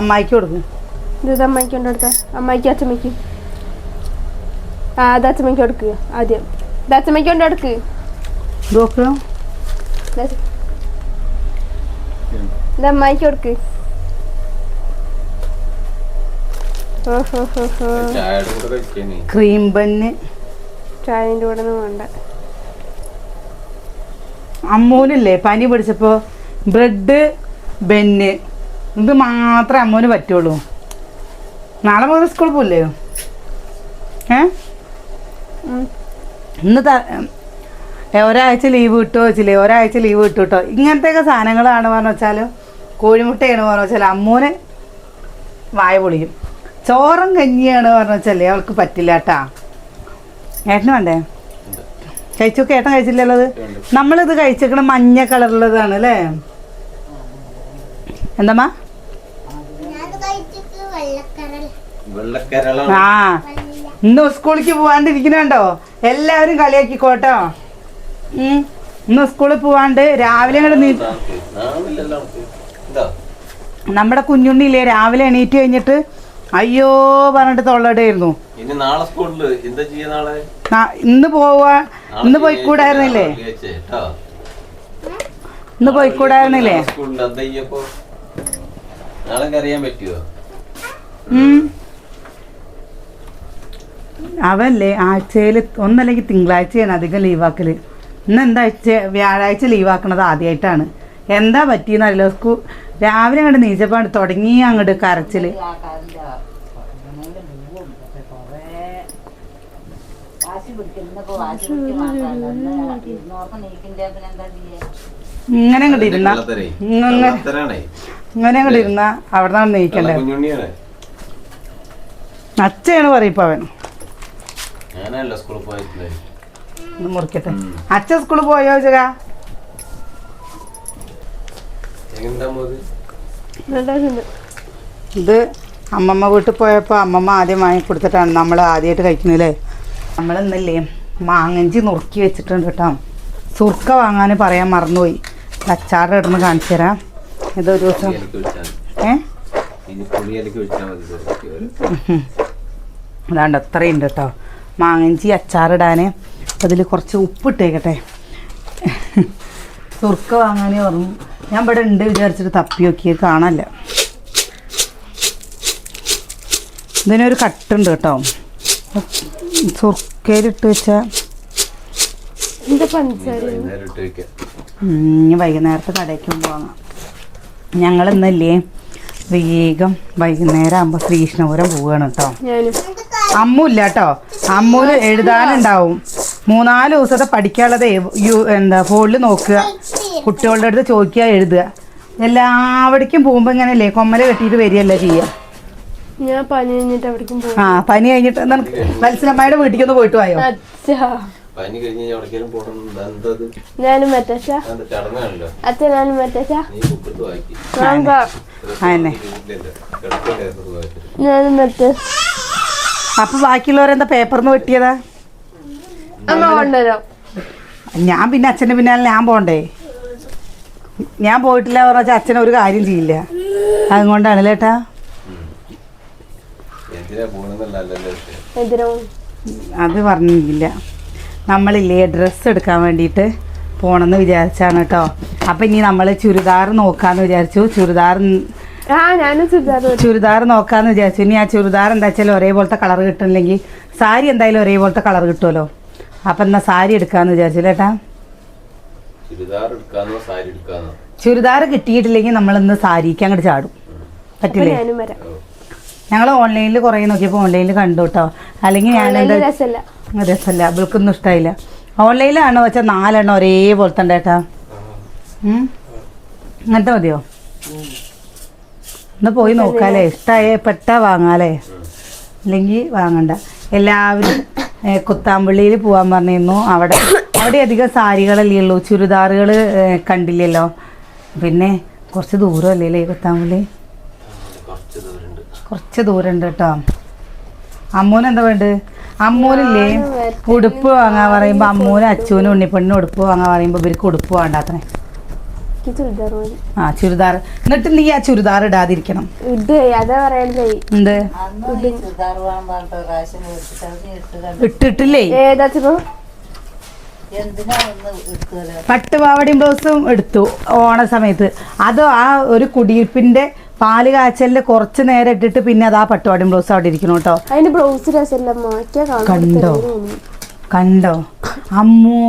അമ്മായിക്ക് കൊടുക്കും. ഇത് അമ്മായിക്ക് കൊണ്ട് കൊടുക്കാം. അമ്മായിക്ക് അച്ഛമ്മയ്ക്ക്. ആ അത് അച്ഛമ്മയ്ക്ക് കൊടുക്കുക ആദ്യം. ഇത് അച്ഛമ്മയ്ക്ക് കൊണ്ട് കൊടുക്ക്. ഇത് നോക്കുക ഇത് അമ്മായിക്ക് കൊടുക്ക്. ഓ ഹോ ഹോ ഹോ. കൂടെ കഴിക്കാനേ. ക്രീം ബന്ന്. ചായന്റെ കൂടെ ഒന്നും വേണ്ട. അമ്മൂനില്ലേ പനി പിടിച്ചപ്പോ ബ്രെഡ് ബെന്ന്. ഇത് മാത്രമേ അമ്മൂന് പറ്റുള്ളൂ. നാളെ മുതൽ സ്കൂളിൽ പോയില്ലേ ഏ? ഇന്ന് ത- ഒരാഴ്ച ലീവ് കിട്ടുമോ വെച്ചില്ലേ? ഒരാഴ്ച ലീവ് കിട്ടും കേട്ടോ ഇങ്ങനത്തെയൊക്കെ സാധനങ്ങളാണ് പറഞ്ഞു വെച്ചാൽ കോഴിമുട്ടയാണ് പറഞ്ഞു വെച്ചാൽ അമ്മൂന് വായ പൊളിക്കും ചോറും കഞ്ഞിയാണ് പറഞ്ഞു വെച്ചാലേ അവൾക്ക് പറ്റില്ല കേട്ടാ ഏട്ടന് വേണ്ടേ? കഴിച്ചു? ഏട്ടൻ കഴിച്ചില്ലല്ലോ അത്? നമ്മളിത് കഴിച്ചേക്കണ മഞ്ഞ കളറുള്ളതാണ് അല്ലേ? എന്തമ്മാ ആ ഇന്ന് സ്കൂളിലേക്ക് പോവാണ്ടിരിക്കണുണ്ടോ എല്ലാവരും കളിയാക്കിക്കോട്ടോ. ഇന്ന് സ്കൂളിൽ പോവാണ്ട് രാവിലെ നമ്മുടെ കുഞ്ഞുണ്ണിയില്ലേ രാവിലെ എണീറ്റ് കഴിഞ്ഞിട്ട് അയ്യോ പറഞ്ഞിട്ട് തൊള്ളടായിരുന്നു ഇന്ന് പോവാ ഇന്ന് പോയിക്കൂടായിരുന്നില്ലേ. ഇന്ന് പോയിക്കൂടായിരുന്നില്ലേ? അറിയാൻ പറ്റുമോ. അവല്ലേ? ആഴ്ചയിൽ ഒന്നല്ലെങ്കിൽ തിങ്കളാഴ്ചയാണ് അധികം ലീവാക്കൽ ഇന്ന് എന്താ ആഴ്ച വ്യാഴാഴ്ച ലീവാക്കണത് ആദ്യമായിട്ടാണ് എന്താ പറ്റിയെന്നറിയില്ല സ്കൂ രാവിലെ അങ്ങോട്ട് നീച്ചപ്പാണ് തുടങ്ങി അങ്ങോട്ട് കരച്ചിൽ ഇങ്ങനെ അങ്ങോട്ട് ഇരുന്ന. കള്ളത്തരേ. ഇങ്ങനെ അങ്ങോട്ട് ഇരുന്ന അവിടെ നിന്നാണ് നീക്കണ്ടേ? അച്ഛയാണ് പറയപ്പോ അവൻ. ഞാനല്ല സ്കൂളിൽ പോയിട്ടില്ലേ ഒന്ന് മുറിക്കട്ടെ. ഉം. അച്ഛൻ സ്കൂളിൽ പോയോ ഇത് അമ്മമ്മ വീട്ടിൽ പോയപ്പോൾ അമ്മമ്മ ആദ്യം വാങ്ങി കൊടുത്തിട്ടാണ് നമ്മൾ ആദ്യമായിട്ട് കഴിക്കുന്നത് നമ്മൾ ഇന്നല്ലേ മാങ്ങഞ്ചി നുറുക്കി വെച്ചിട്ടുണ്ട് കേട്ടോ. സുർക്ക വാങ്ങാൻ പറയാൻ മറന്നുപോയി. അച്ചാറിന്റെ ഇടുന്ന് കാണിച്ചു തരാം. ഇതൊരു ദിവസം. ഏഹ്. ഏ? ഒരു. അതാണ്ട് അത്രയുണ്ട് കേട്ടോ. മാങ്ങഞ്ചി അച്ചാറിടാൻ അതിൽ കുറച്ച് ഉപ്പിട്ടേക്കട്ടെ. സുർക്ക വാങ്ങാനേ പറഞ്ഞു ഞാൻ ഇവിടെ ഉണ്ട് വിചാരിച്ചിട്ട് തപ്പി നോക്കിയത് കാണാനില്ല. ഇതിനൊരു കട്ടുണ്ട് കേട്ടോ. സുർക്കയിലിട്ട് വെച്ചാൽ വൈകുന്നേരത്തെ കടയ്ക്ക് മുമ്പ് വാങ്ങാം. ഞങ്ങൾ ഇന്നല്ലേ വേഗം വൈകുന്നേരം ആകുമ്പോൾ ശ്രീകൃഷ്ണപുരം പോവുകയാണ് കേട്ടോ. അമ്മു ഇല്ല കേട്ടോ അമ്മൂന് എഴുതാനുണ്ടാവും. മൂന്നാൽ ദിവസത്തെ പഠിക്കാനുള്ളത് എന്താ ഫോണിൽ നോക്കുക. കുട്ടികളുടെ അടുത്ത് ചോദിക്കുക എഴുതുക. എല്ലാവിടേക്കും പോകുമ്പോൾ ഇങ്ങനെയല്ലേ കൊമ്മല കെട്ടിയിട്ട് വരികയല്ലേ ചെയ്യാ ഞാൻ പനി കഴിഞ്ഞിട്ട് അവിടേക്കും പോകും. ആ പനി കഴിഞ്ഞിട്ട് മത്സരമ്മയുടെ വീട്ടിലേക്കൊന്ന് പോയിട്ട് പോയോ പനി കഴിഞ്ഞ് പോകണം ഞാനും മറ്റേ അച്ഛൻ ഞാനും മറ്റേ അപ്പൊ ബാക്കിയുള്ളവരെന്താ പേപ്പറിന്ന് വെട്ടിയതാ? ഞാൻ പിന്നെ അച്ഛന്റെ പിന്നാലെ ഞാൻ പോണ്ടേ? ഞാൻ പോയിട്ടില്ല പറഞ്ഞാൽ അച്ഛൻ ഒരു കാര്യം ചെയ്യില്ല. അതുകൊണ്ടാണ് ചേട്ടാ എതിരോ അത് പറഞ്ഞില്ല. നമ്മളില്ലേ ഡ്രസ്സ് എടുക്കാൻ വേണ്ടിയിട്ട് പോണെന്ന് വിചാരിച്ചാണ് കേട്ടോ. അപ്പം ഇനി നമ്മൾ ചുരിദാർ നോക്കാന്ന് വിചാരിച്ചു. ചുരിദാർ ചുരിദാർ ചുരിദാർ നോക്കാന്ന് വിചാരിച്ചു. ഇനി ആ ചുരിദാർ എന്താ വെച്ചാൽ ഒരേപോലത്തെ കളർ കിട്ടുന്നില്ലെങ്കിൽ സാരി എന്തായാലും ഒരേപോലത്തെ കളർ കിട്ടുമല്ലോ. അപ്പൊ എന്നാ സാരി എടുക്കാന്ന് വിചാരിച്ചു ചേട്ടാ ചുരിദാർ കിട്ടിയിട്ടില്ലെങ്കിൽ നമ്മൾ ഇന്ന് ചുരിദാർ കിട്ടിയിട്ടില്ലെങ്കിൽ നമ്മളിന്ന് സാരിക്ക് അങ്ങോട്ട് ചാടും. പറ്റില്ലേ? ഞാനും വരാം. ഞങ്ങൾ ഓൺലൈനിൽ കുറെ നോക്കിയപ്പോൾ ഓൺലൈനിൽ കണ്ടു കേട്ടോ അല്ലെങ്കിൽ ഞാൻ രസമല്ല രസമല്ല അവൾക്കൊന്നും ഇഷ്ടമായില്ല ഓൺലൈനിലാണോ വെച്ചാൽ നാലെണ്ണം ഒരേപോലത്തെ ഉണ്ടേട്ടാ ഉം? അങ്ങനത്തെ മതിയോ? ഒന്ന് പോയി നോക്കാല്ലേ ഇഷ്ടമായ പെട്ടാ വാങ്ങാലേ. അല്ലെങ്കിൽ വാങ്ങണ്ട. എല്ലാവരും കുത്താമ്പള്ളിയിൽ പോകാൻ പറഞ്ഞിരുന്നു. അവിടെ അവിടെ അധികം സാരികളല്ലേ ഉള്ളൂ. ചുരിദാറുകൾ കണ്ടില്ലല്ലോ. പിന്നെ കുറച്ച് ദൂരമല്ലേ കുത്താമ്പള്ളി? കുറച്ച് ദൂരമുണ്ട് കുറച്ച് ദൂരമുണ്ട് കേട്ടോ. അമ്മൂന് എന്താ വേണ്ടത്? അമ്മൂനില്ലേ ഉടുപ്പ് വാങ്ങാൻ പറയുമ്പോൾ അമ്മൂനും അച്ഛനും ഉണ്ണിപ്പെണ്ണിനും ഉടുപ്പ് വാങ്ങാൻ പറയുമ്പോൾ ഇവർക്ക് ഉടുപ്പ് വേണ്ടാത്രേ എനിക്ക് ചുരിദാർ മതി. ആ ചുരിദാർ. എന്നിട്ട് നീ ആ ചുരിദാർ ഇടാതിരിക്കണം. ഇത് അതാ പറയണതേ എന്ത്? ഇട്ടിട്ടില്ലേ? ഏതാ ഒന്ന് എടുത്തല്ലോ ബ്ലൗസും എടുത്തു ഓണ സമയത്ത്. അത് ആ ഒരു കുടിയിരിപ്പിന്റെ പാൽ കാച്ചലിൽ കുറച്ച് നേരം ഇട്ടിട്ട് പിന്നെ അത് ആ പട്ടുപാടിയും ബ്ലൗസ് അവിടെ ഇരിക്കണം കേട്ടോ. അതിന്റെ ബ്ലൗസ് കണ്ടോ? കണ്ടോ? അമ്മു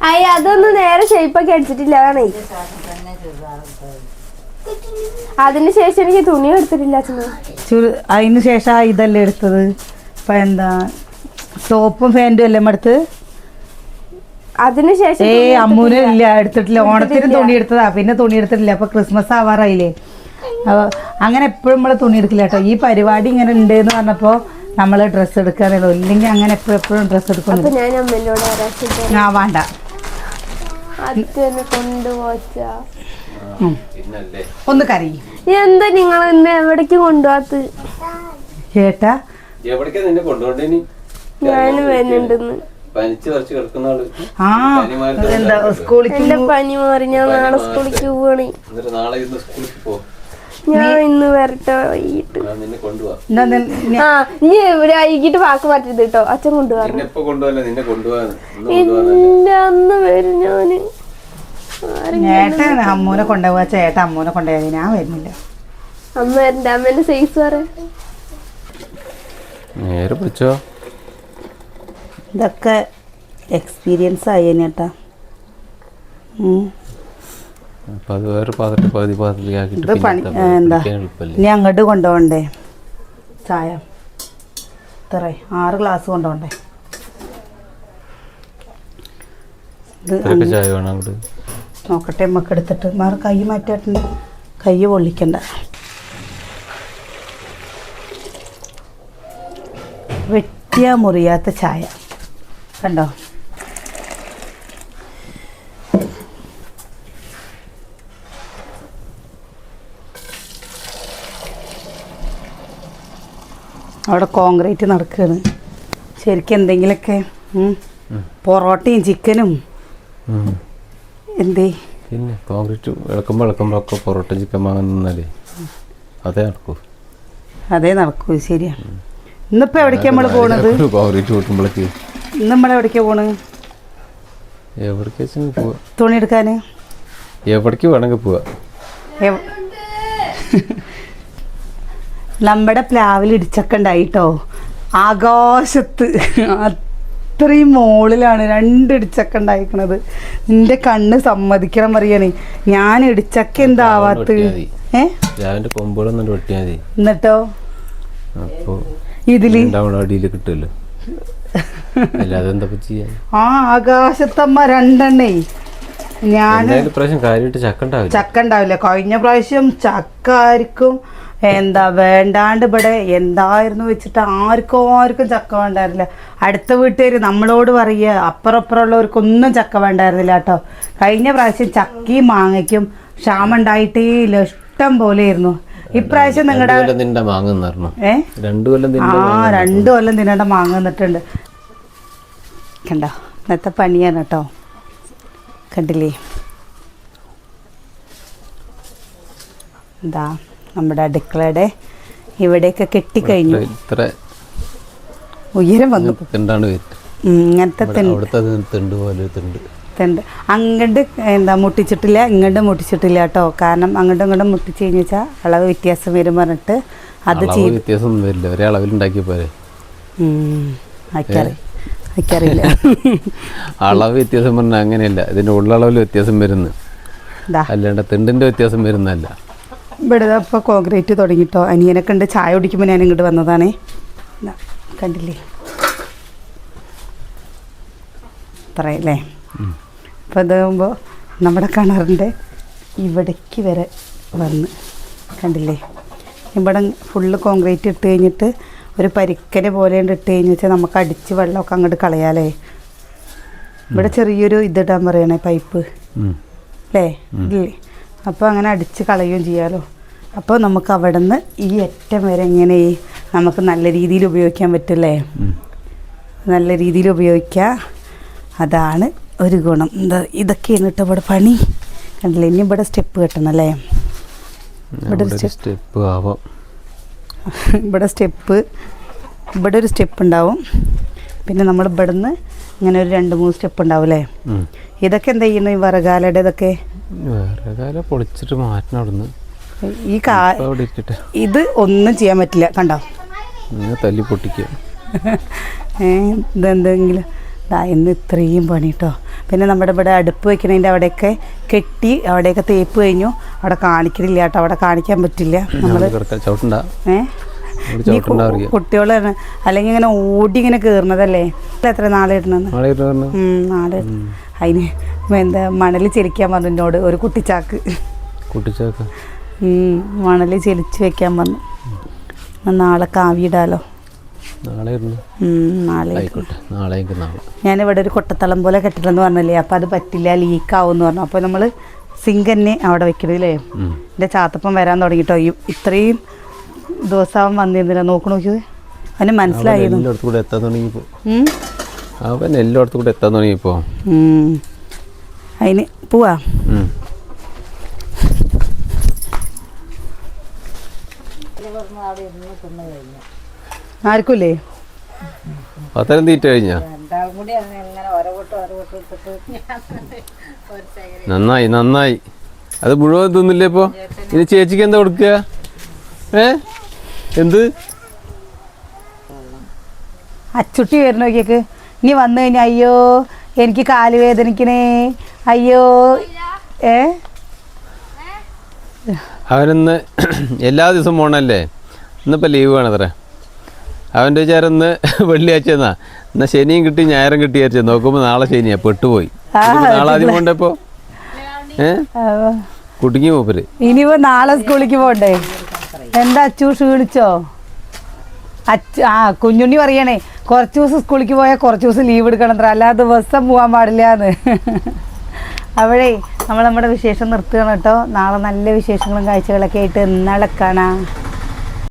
അയ്യ അതൊന്നും നേരെ ഷേപ്പൊക്കെ അടിച്ചിട്ടില്ല അതാണേ. തന്നെ ചുരിദാർ എടുത്തത് അതിന് ശേഷം എനിക്ക് തുണി എടുത്തിട്ടില്ല ചുമ അതിന് ശേഷം ഇതല്ലേ എടുത്തത്? ഇപ്പൊ എന്താ ടോപ്പും ഫാന്റും അല്ലേ എടുത്ത്? അതിനുശേഷം ഏ അമ്മൂന് ഇല്ല എടുത്തിട്ടില്ല. ഓണത്തിന് തുണി എടുത്തതാ പിന്നെ തുണി എടുത്തിട്ടില്ല. അപ്പൊ ക്രിസ്മസ് ആവാറായില്ലേ? അപ്പൊ അങ്ങനെ എപ്പോഴും നമ്മൾ തുണി എടുക്കില്ല കേട്ടോ. ഈ പരിപാടി ഇങ്ങനെ ഉണ്ട് എന്ന് പറഞ്ഞപ്പോ നമ്മൾ ഡ്രസ്സ് എടുക്കാറുള്ളൂ ഇല്ലെങ്കിൽ അങ്ങനെ എപ്പോഴും എപ്പോഴും ഡ്രസ്സ് എടുക്കുന്നു ആ വേണ്ട. ഒന്ന് കറി എന്താ നിങ്ങൾ ഇന്ന് എവിടേക്ക് കൊണ്ടുപോകാത്ത ഏട്ടാ? എവിടേക്കാ നിന്നെ വരുന്നുണ്ടെന്ന് പനിച്ച് എന്താ സ്കൂളിൽ പനി മാറി ഞാൻ നാളെ സ്കൂളിലേക്ക് പോവാണ്. എന്നിട്ട് നാളെ ഇന്ന് സ്കൂളിൽ പോ. ഞാൻ ഇന്ന് വരട്ടെ വൈകിട്ട്. ഞാൻ നിന്നെ കൊണ്ടുപോവാ എന്താ നി- ആ നീ വൈകിട്ട് വാക്ക് മാറ്റരുത് കേട്ടോ. അച്ഛൻ കൊണ്ടുപോകാറ് ഇന്ന് അന്ന് വരും ഞാൻ. ചേട്ടൻ അമ്മൂനെ കൊണ്ടുപോവാ. ചേട്ടൻ അമ്മൂനെ കൊണ്ടുപോയി ഞാൻ വരുന്നില്ല. അമ്മ വരണ്ട അമ്മേന്റെ സൈസ് പറ. നേരെ പിടിച്ചോ ഇതൊക്കെ എക്സ്പീരിയൻസ് ആയി ചേട്ടാ ഉം. അപ്പൊ അത് വേറെ പാത്രത്തിൽ പകുതി പാത്രത്തിൽ ഇത് ആക്കിയിട്ട് പണി എന്താ? ഇനി അങ്ങോട്ട് കൊണ്ടുപോകണ്ടേ? ചായ. ഇത്ര. ആറ് ഗ്ലാസ് കൊണ്ടുപോകണ്ടേ? ഇത് ഇത്രയൊക്കെ ചായ വേണം അങ്ങോട്ട്? നോക്കട്ടെ നമുക്ക് എടുത്തിട്ട്. മാറി കൈ മാറ്റാട്ടുണ്ട്. കൈ പൊള്ളിക്കണ്ട. വെട്ടിയാ മുറിയാത്ത ചായ. കണ്ടോ? അവിടെ കോൺക്രീറ്റ് നടക്കുകയാണ് ശരിക്കും എന്തെങ്കിലുമൊക്കെ പൊറോട്ടയും ചിക്കനും. എന്തേ? പിന്നെ കോൺക്രീറ്റ് ഇളക്കുമ്പോൾ ഒക്കെ പൊറോട്ട ചിക്കൻ വാങ്ങാൻ നിന്നാലേ അതേ നടക്കൂ. അതേ നടക്കൂ ശരിയാണ് ഇന്നിപ്പോ എവിടേക്കാ നമ്മൾ പോണത്? കോൺക്രീറ്റ് കൂട്ടുമ്പോഴേക്ക് ഇന്ന് നമ്മൾ എവിടേക്കാ പോണ്? എവിടേക്കാ തുണി എടുക്കാന്? എവിടേക്ക് വേണമെങ്കിൽ പോവാ. നമ്മുടെ പ്ലാവിൽ ഇടിച്ചൊക്കെ ഉണ്ടായിട്ടോ. ആകാശത്ത്. അത്രയും മോളിലാണ് രണ്ട് ഇടിച്ചക്ക ഉണ്ടായിക്കണത്. നിന്റെ കണ്ണ് സമ്മതിക്കണം പറയണേ. ഞാൻ ഇടിച്ചക്ക എന്താവാത്ത? എന്നിട്ടോ? ഇതിൽ? കിട്ടുമല്ലോ. ആ ആകാശത്തമ്മ രണ്ടെണ്ണേ. ഞാൻ ചക്ക ഉണ്ടാവില്ല. കഴിഞ്ഞ പ്രാവശ്യം ചക്ക ആർക്കും എന്താ വേണ്ടാണ്ട് ഇവിടെ എന്തായിരുന്നു വെച്ചിട്ട് ആർക്കും ആർക്കും ചക്ക വേണ്ടായിരുന്നില്ല. അടുത്ത വീട്ടുകാർ നമ്മളോട് പറയുക അപ്പുറപ്പുറമുള്ളവർക്കൊന്നും ചക്ക വേണ്ടായിരുന്നില്ല കേട്ടോ. കഴിഞ്ഞ പ്രാവശ്യം ചക്കയും മാങ്ങയ്ക്കും ക്ഷാമം ഉണ്ടായിട്ടേ ഇല്ല. ഇഷ്ടം പോലെയായിരുന്നു ഇപ്രാവശ്യം നിങ്ങളുടെ ഏ? ആ രണ്ടു കൊല്ലം തിന്നേണ്ട മാങ്ങ നിന്നിട്ടുണ്ട്. കണ്ടോ? ഇന്നത്തെ പണിയാണ് കേട്ടോ. കണ്ടില്ലേ? എന്താ? നമ്മുടെ അടുക്കളയുടെ ഇവിടെയൊക്കെ കെട്ടിക്കഴിഞ്ഞു. ഇത്ര ഉയരം വന്നു. തിണ്ടാണ് ഇങ്ങനത്തെ തിണ്ട്. പോലെ ഒരു തിണ്ട് തിണ്ട്. അങ്ങോട്ട് എന്താ മുട്ടിച്ചിട്ടില്ല ഇങ്ങോട്ട് മുട്ടിച്ചിട്ടില്ല കേട്ടോ. കാരണം അങ്ങോട്ടും ഇങ്ങോട്ടും മുട്ടിച്ച് കഴിഞ്ഞാൽ വെച്ചാൽ അളവ് വ്യത്യാസം വരും പറഞ്ഞിട്ട് അത് ചെയ്യും വ്യത്യാസം വരില്ല. ഒരേ അളവിൽ ഉണ്ടാക്കിയ പോരെ. അയക്കറി. അയക്കറിയില്ല. അളവ് വ്യത്യാസം പറഞ്ഞാൽ അങ്ങനെയല്ല. ഇതിന്റെ ഉള്ളളവിൽ വ്യത്യാസം വരുന്നു. അല്ലാണ്ട് തിണ്ടിന്റെ വ്യത്യാസം വരുന്നല്ല ഇവിടെ ഇപ്പോൾ കോൺക്രീറ്റ് തുടങ്ങിട്ടോ. അനിയനൊക്കെ ഉണ്ട്. ചായ കുടിക്കുമ്പോൾ ഞാൻ ഇങ്ങോട്ട് വന്നതാണേ. കണ്ടില്ലേ? പറയല്ലേ അപ്പോൾ ഇതാകുമ്പോൾ നമ്മുടെ കിണറിന്റെ ഇവിടേക്ക് വരെ വന്ന്. കണ്ടില്ലേ? ഇവിടെ ഫുള്ള് കോൺക്രീറ്റ് ഇട്ട് കഴിഞ്ഞിട്ട് ഒരു പരിക്കനെ പോലെ ഇട്ട് കഴിഞ്ഞ് വെച്ചാൽ നമുക്ക് അടിച്ച് വെള്ളമൊക്കെ അങ്ങോട്ട് കളയാലേ. ഇവിടെ ചെറിയൊരു ഇതിടാൻ പറയണേ പൈപ്പ്. അല്ലേ? ഇല്ലേ? അപ്പോൾ അങ്ങനെ അടിച്ച് കളയുകയും ചെയ്യാമല്ലോ അപ്പോൾ നമുക്ക് അവിടെ നിന്ന് ഈ അറ്റം വരെ എങ്ങനെ നമുക്ക് നല്ല രീതിയിൽ ഉപയോഗിക്കാൻ പറ്റില്ലേ? നല്ല രീതിയിൽ ഉപയോഗിക്കുക അതാണ് ഒരു ഗുണം. എന്താ ഇതൊക്കെയാണ് കേട്ടോ ഇവിടെ പണി. കണ്ടില്ലേ ഇനി ഇവിടെ സ്റ്റെപ്പ് കെട്ടണം അല്ലേ ഇവിടെ സ്റ്റെപ്പ് ആവാം. ഇവിടെ സ്റ്റെപ്പ് ഇവിടെ ഒരു സ്റ്റെപ്പ് ഉണ്ടാവും. പിന്നെ നമ്മൾ ഇവിടുന്ന് ഇങ്ങനെ ഒരു രണ്ട് മൂന്ന് സ്റ്റെപ്പ് ഉണ്ടാവും അല്ലേ? ഇതൊക്കെ എന്താ ചെയ്യുന്നു ഈ വറകാലയുടെ ഇതൊക്കെ വേറെ കാലം പൊളിച്ചിട്ട് മാറ്റണം അവിടുന്ന്. ഈ കാ അവിടെ ഇത് ഒന്നും ചെയ്യാൻ പറ്റില്ല. കണ്ടോ? ഇങ്ങനെ തല്ലി പൊട്ടിക്കുക. ഇതെന്തെങ്കിലും? ഇന്ന് ഇത്രയും പണി കേട്ടോ പിന്നെ നമ്മുടെ ഇവിടെ അടുപ്പ് വെക്കണതിന്റെ അവിടെയൊക്കെ കെട്ടി അവിടെയൊക്കെ തേപ്പ് കഴിഞ്ഞു. അവിടെ കാണിക്കണില്ല കേട്ടോ അവിടെ കാണിക്കാൻ പറ്റില്ല. നമ്മൾ അവിടെ കിടക്കാൻ ചവിട്ടണ്ട. ഏ? അവിടെ ഈ ചവിട്ടണ്ട അറിയാം. കുട്ടികൾ അല്ലെങ്കിൽ ഇങ്ങനെ ഓടി ഇങ്ങനെ കയറുന്നതല്ലേ എത്ര നാളെ ഇടണെന്ന് നാളെ അതിന് എന്താ മണൽ ചെലിക്കാൻ പറഞ്ഞു എന്നോട് ഒരു കുട്ടിച്ചാക്ക്. കുട്ടിച്ചാക്ക്? മണൽ മണൽ ചെലിച്ച് വെക്കാൻ വന്നു. നാളെ കാവിയിടാലോ എങ്കിൽ ഞാനിവിടെ ഒരു കൊട്ടത്തളം പോലെ കെട്ടിട്ടെന്ന് പറഞ്ഞല്ലേ അപ്പോൾ അത് പറ്റില്ല ലീക്കാവും എന്ന് പറഞ്ഞു. അപ്പോൾ നമ്മൾ സിങ്ക് തന്നെ അവിടെ വെക്കണില്ലേ. എന്റെ ചാത്തപ്പം വരാൻ തുടങ്ങിട്ടോ. ഈ ഇത്രയും ദിവസം വന്നിരുന്നില്ല. നോക്ക് നോക്കിയത് അവന് മനസ്സിലായി എല്ലായിടത്തും കൂടെ എത്താൻ തുടങ്ങിയപ്പോൾ? അവൻ എല്ലായിടത്തും കൂടെ എത്താൻ തുടങ്ങിയപ്പോൾ. അതിന് പോവാ ആർക്കൂലേ തിന്നു കഴിഞ്ഞു? കഴിഞ്ഞാ നന്നായി നന്നായി. അത് മുഴുവൻ തിന്നില്ലേ ഇപ്പോ? ഇനി ചേച്ചിക്ക് എന്താ കൊടുക്കുക ഏ? എന്ത്? അച്ചുട്ടി വരുന്ന നോക്കിയേക്ക്. ഇനി വന്നു കഴിഞ്ഞാൽ അയ്യോ എനിക്ക് കാൽ വേദനിക്കണേ. അയ്യോ ഏ? അവനിന്ന് എല്ലാ ദിവസവും പോണല്ലേ? ഇന്നിപ്പോൾ ലീവ് വേണത്രേ അവന്റെ വിചാരം ഇന്ന് വെള്ളിയാഴ്ച എന്നാ. എന്നാ ശനിയും കിട്ടി ഞായറും കിട്ടി വിചാരിച്ചു നോക്കുമ്പോൾ നാളെ ശനിയാ പെട്ടുപോയി. നാളെ ആദ്യം പോണ്ടപ്പോ ഏ? കുടുങ്ങി മൂപ്പര്. ഇനിയിപ്പോ നാളെ സ്കൂളിലേക്ക് പോണ്ടേ? എന്താ അച്ചു ക്ഷീണിച്ചോ? അച്ഛ ആ കുഞ്ഞുണ്ണി പറയണേ കുറച്ച് ദിവസം സ്കൂളിലേക്ക് പോയാൽ കുറച്ച് ദിവസം ലീവ് എടുക്കണം അല്ലാതെ ദിവസം പോകാൻ പാടില്ല എന്ന് അപ്പോഴേ നമ്മൾ നമ്മുടെ വിശേഷം നിർത്തുകയാണ് കേട്ടോ. നാളെ നല്ല വിശേഷങ്ങളും കാഴ്ചകളൊക്കെ ആയിട്ട് നടക്കണം കാണാം.